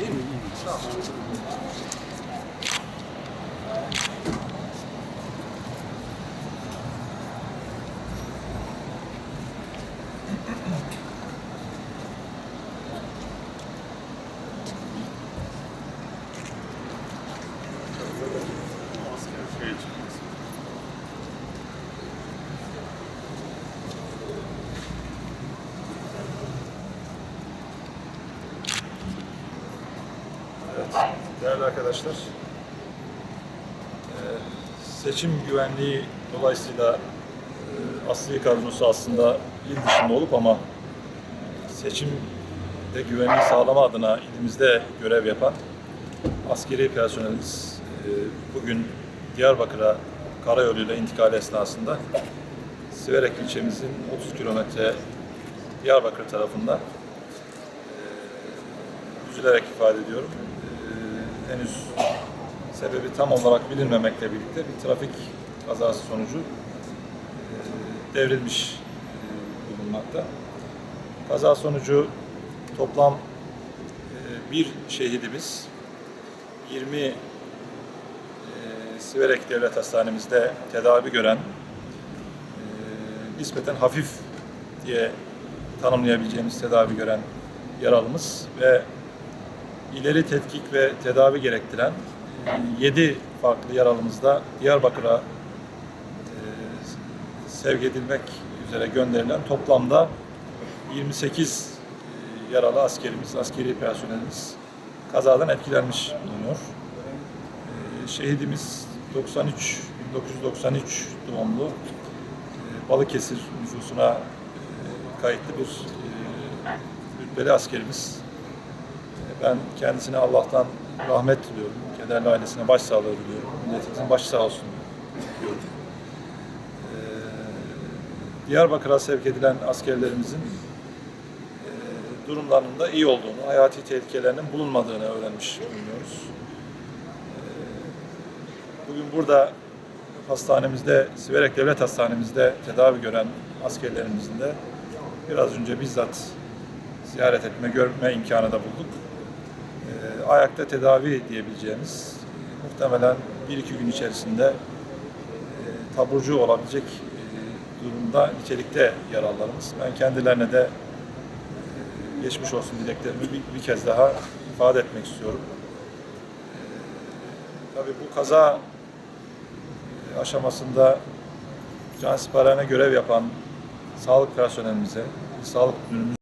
İyi mi? İyi mi? Tamam. Değerli arkadaşlar. Seçim güvenliği dolayısıyla asli kadrosu aslında il dışında olup ama seçimde güvenliği sağlama adına ilimizde görev yapan askeri personelimiz bugün Diyarbakır'a karayoluyla intikal esnasında Siverek ilçemizin 30 kilometre Diyarbakır tarafında üzülerek ifade ediyorum. Henüz sebebi tam olarak bilinmemekle birlikte bir trafik kazası sonucu e, devrilmiş e, bulunmakta. Kaza sonucu toplam e, bir şehidimiz, 20 e, Siverek Devlet Hastanemizde tedavi gören nispeten hafif diye tanımlayabileceğimiz tedavi gören yaralımız ve ileri tetkik ve tedavi gerektiren 7 farklı yaralımız da Diyarbakır'a e, sevk edilmek üzere gönderilen toplamda 28 e, yaralı askerimiz, askeri personelimiz kazadan etkilenmiş bulunuyor. E, Şehidimiz 93 1993 doğumlu Balıkesir nüfusuna kayıtlı bir rütbeli askerimiz. Ben kendisine Allah'tan rahmet diliyorum. Kederli ailesine başsağlığı diliyorum. Milletimizin başı sağ olsun diyorum. Ee, Diyarbakır'a sevk edilen askerlerimizin e, durumlarının da iyi olduğunu, hayati tehlikelerinin bulunmadığını öğrenmiş bulunuyoruz. Ee, Bugün burada hastanemizde, Siverek Devlet Hastanemizde tedavi gören askerlerimizin de biraz önce bizzat ziyaret etme, görme imkanı da bulduk. Ee, ayakta tedavi diyebileceğimiz muhtemelen bir iki gün içerisinde e, taburcu olabilecek e, durumda nitelikte yaralılarımız. Ben kendilerine de e, geçmiş olsun dileklerimi bir, kez daha ifade etmek istiyorum. E, tabii bu kaza e, aşamasında can siparihane görev yapan sağlık personelimize, sağlık müdürümüz